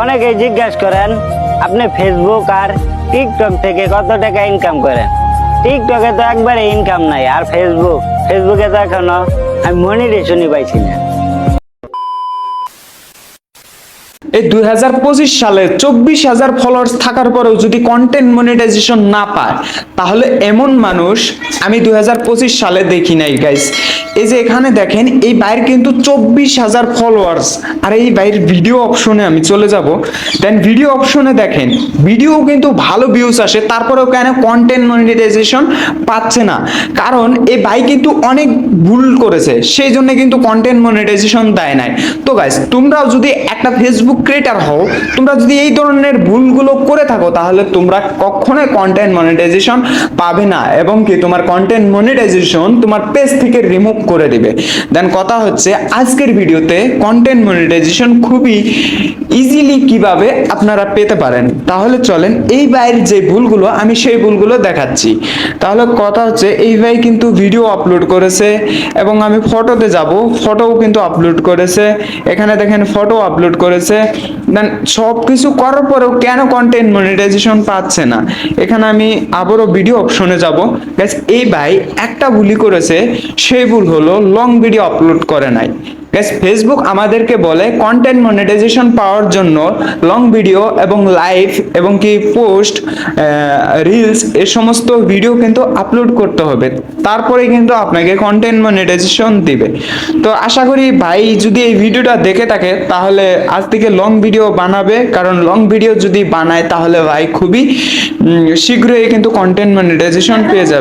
অনেকেই জিজ্ঞাসা করেন, আপনি ফেসবুক আর টিকটক থেকে কত টাকা ইনকাম করেন? টিকটকে তো একবারে ইনকাম নাই, আর ফেসবুক ফেসবুকে তো এখনও আমি মনিটেশনই পাইছি না এই দুই হাজার পঁচিশ সালে চব্বিশ হাজার ফলোয়ার্স থাকার পরেও যদি কন্টেন্ট মনিটাইজেশন না পায়, তাহলে এমন মানুষ আমি দুই হাজার পঁচিশ সালে দেখি নাই গাইস এই যে এখানে দেখেন, এই বাইর কিন্তু চব্বিশ হাজার ফলোয়ার্স আর এই বাইরের ভিডিও অপশনে আমি চলে যাব। দেন ভিডিও অপশনে দেখেন ভিডিও কিন্তু ভালো ভিউজ আসে, তারপরেও কেন কন্টেন্ট মনিটাইজেশন পাচ্ছে না? কারণ এই ভাই কিন্তু অনেক ভুল করেছে, সেই জন্য কিন্তু কন্টেন্ট মনিটাইজেশন দেয় নাই। তো গাইস তোমরাও যদি একটা ফেসবুক ক্রিয়েটার হও, তোমরা যদি এই ধরনের ভুলগুলো করে থাকো, তাহলে তোমরা কখনোই কন্টেন্ট মনিটাইজেশন পাবে না এবং কি তোমার কন্টেন্ট মনিটাইজেশন তোমার পেজ থেকে রিমুভ করে দিবে। দেন কথা হচ্ছে, আজকের ভিডিওতে কন্টেন্ট মনিটাইজেশন খুবই ইজিলি কীভাবে আপনারা পেতে পারেন? তাহলে চলেন, এই ভাইয়ের যে ভুলগুলো, আমি সেই ভুলগুলো দেখাচ্ছি। তাহলে কথা হচ্ছে, এই ভাই কিন্তু ভিডিও আপলোড করেছে এবং আমি ফটোতে যাব ফটোও কিন্তু আপলোড করেছে। এখানে দেখেন ফটো আপলোড করেছে। দেন সব কিছু করার পরেও কেন কন্টেন্ট মনিটাইজেশন পাচ্ছে না? এখানে আমি আবারও ভিডিও অপশনে যাব। গ্যাস এই ভাই একটা ভুলই করেছে, সেই ভুল হলো লং ভিডিও আপলোড করে নাই। গ্যাস ফেসবুক আমাদেরকে বলে কন্টেন্ট মনিটাইজেশন পাওয়ার জন্য লং ভিডিও এবং লাইভ এবং কি পোস্ট রিলস এ সমস্ত ভিডিও কিন্তু আপলোড করতে হবে। তারপরে কিন্তু আপনাকে কন্টেন্ট মনিটাইজেশন দিবে। তো আশা করি ভাই যদি এই ভিডিওটা দেখে থাকে, তাহলে আজ থেকে লং ভিডিও বানাবে। কারণ লং ভিডিও যদি বানায়, তাহলে ভাই খুবই শীঘ্রই কিন্তু কন্টেন্ট মনিটাইজেশন পেয়ে যাবে।